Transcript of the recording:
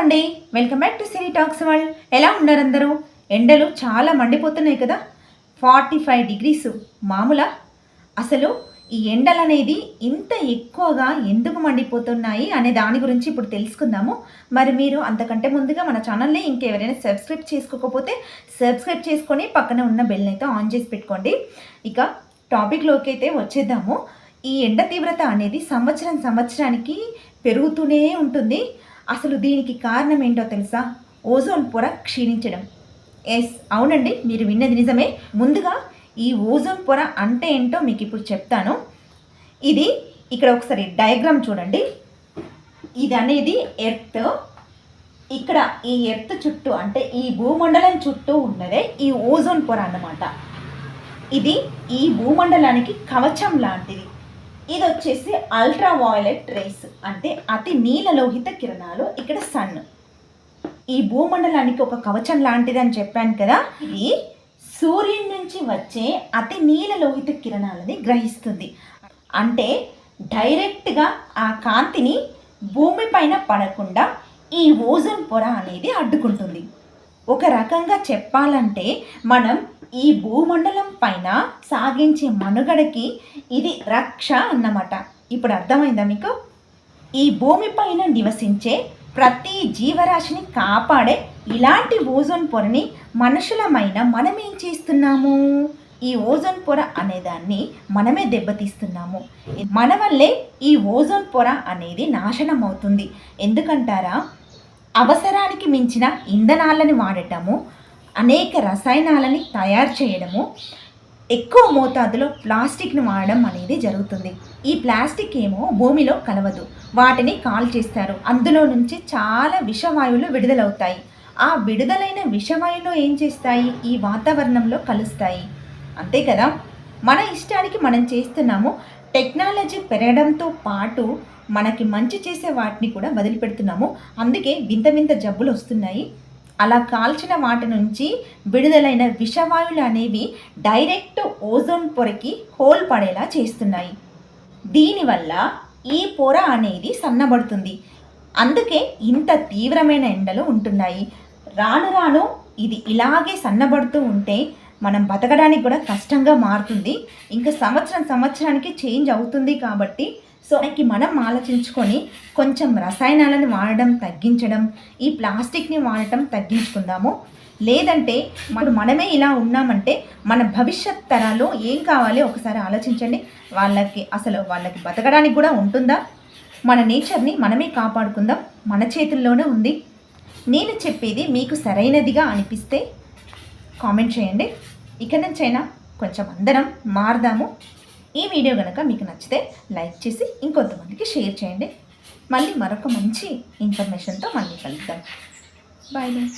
అండి. Welcome back to cine talks world ఎలా ఉన్నారు అందరూ? ఎండలు చాలా మండిపోతున్నాయి కదా? ఫార్టీ ఫైవ్ డిగ్రీస్ మామూలా? అసలు ఈ ఎండలు అనేది ఇంత ఎక్కువగా ఎందుకు మండిపోతున్నాయి అనే దాని గురించి ఇప్పుడు తెలుసుకుందాము. మరి మీరు అంతకంటే ముందుగా మన ఛానల్ని ఇంకెవరైనా సబ్స్క్రైబ్ చేసుకోకపోతే సబ్స్క్రైబ్ చేసుకొని పక్కన ఉన్న బెల్ని అయితే ఆన్ చేసి పెట్టుకోండి. ఇక టాపిక్లోకి అయితే వచ్చేద్దాము. ఈ ఎండ తీవ్రత అనేది సంవత్సరం సంవత్సరానికి పెరుగుతూనే ఉంటుంది. అసలు దీనికి కారణం ఏంటో తెలుసా? ఓజోన్ పొర క్షీణించడం. ఎస్ అవునండి మీరు విన్నది నిజమే. ముందుగా ఈ ఓజోన్ పొర అంటే ఏంటో మీకు ఇప్పుడు చెప్తాను. ఇది ఇక్కడ ఒకసారి డయాగ్రామ్ చూడండి. ఇది అనేది ఎర్త్. ఇక్కడ ఈ ఎర్త్ చుట్టూ అంటే ఈ భూమండలం చుట్టూ ఉన్నదే ఈ ఓజోన్ పొర అన్నమాట. ఇది ఈ భూమండలానికి కవచం లాంటిది. ఇది వచ్చేసి అల్ట్రా వాయిలెట్ రేస్. అంటే అతి నీలలోహిత కిరణాలు ఇక్కడ సన్. ఈ భూమండలానికి ఒక కవచం లాంటిది అని చెప్పాను కదా ఇది సూర్యుని నుంచి వచ్చే అతి నీలలోహిత కిరణాలని గ్రహిస్తుంది. అంటే డైరెక్ట్గా ఆ కాంతిని భూమిపైన పడకుండా ఈ ఓజోన్ పొర అనేది అడ్డుకుంటుంది. ఒక రకంగా చెప్పాలంటే మనం ఈ భూమండలం పైన సాగించే మనుగడకి ఇది రక్ష అన్నమాట. ఇప్పుడు అర్థమైందా మీకు? ఈ భూమిపైన నివసించే ప్రతి జీవరాశిని కాపాడే ఇలాంటి ఓజోన్ పొరని మనుషులమైన మనం ఏం చేస్తున్నాము? ఈ ఓజోన్ పొర అనేదాన్ని మనమే దెబ్బతీస్తున్నాము. మన వల్లే ఈ ఓజోన్ పొర అనేది నాశనం అవుతుంది. ఎందుకంటారా? అవసరానికి మించిన ఇంధనాలను వాడటము అనేక రసాయనాలని తయారు చేయడము ఎక్కువ మోతాదులో ప్లాస్టిక్ను వాడడం అనేది జరుగుతుంది. ఈ ప్లాస్టిక్ ఏమో భూమిలో కలవదు. వాటిని కాల్ చేస్తారు. అందులో నుంచి చాలా విషవాయువులు విడుదలవుతాయి. ఆ విడుదలైన విషవాయువులు ఏం చేస్తాయి? ఈ వాతావరణంలో కలుస్తాయి. అంతే కదా? మన ఇష్టానికి మనం చేస్తున్నాము. టెక్నాలజీ పెరగడంతో పాటు మనకి మంచి చేసే వాటిని కూడా వదిలిపెడుతున్నాము. అందుకే వింత వింత జబ్బులు వస్తున్నాయి. అలా కాల్చిన వాటి నుంచి విడుదలైన విషవాయువులు అనేవి డైరెక్ట్ ఓజోన్ పొరకి హోల్ పడేలా చేస్తున్నాయి. దీనివల్ల ఈ పొర అనేది సన్నబడుతుంది. అందుకే ఇంత తీవ్రమైన ఎండలు ఉంటున్నాయి. రాను రాను ఇది ఇలాగే సన్నబడుతూ ఉంటే మనం బతకడానికి కూడా కష్టంగా మారుతుంది. ఇంకా సంవత్సరం సంవత్సరానికి చేంజ్ అవుతుంది కాబట్టి సో మనకి మనం ఆలోచించుకొని కొంచెం రసాయనాలను వాడడం తగ్గించడం ఈ ప్లాస్టిక్ని వాడటం తగ్గించుకుందాము. లేదంటే మనం మనమే ఇలా ఉన్నామంటే మన భవిష్యత్ తరాలు ఏం కావాలి ఒకసారి ఆలోచించండి. వాళ్ళకి అసలు వాళ్ళకి బతకడానికి కూడా ఉంటుందా? మన నేచర్ని మనమే కాపాడుకుందాం. మన చేతుల్లోనే ఉంది. నేను చెప్పేది మీకు సరైనదిగా అనిపిస్తే కామెంట్ చేయండి. ఇక నుంచైనా కొంచెం అందరం మారదాము. ఈ వీడియో కనుక మీకు నచ్చితే లైక్ చేసి ఇంకొంతమందికి షేర్ చేయండి. మళ్ళీ మరొక మంచి ఇన్ఫర్మేషన్తో మళ్ళీ కలుద్దాం. Bye bye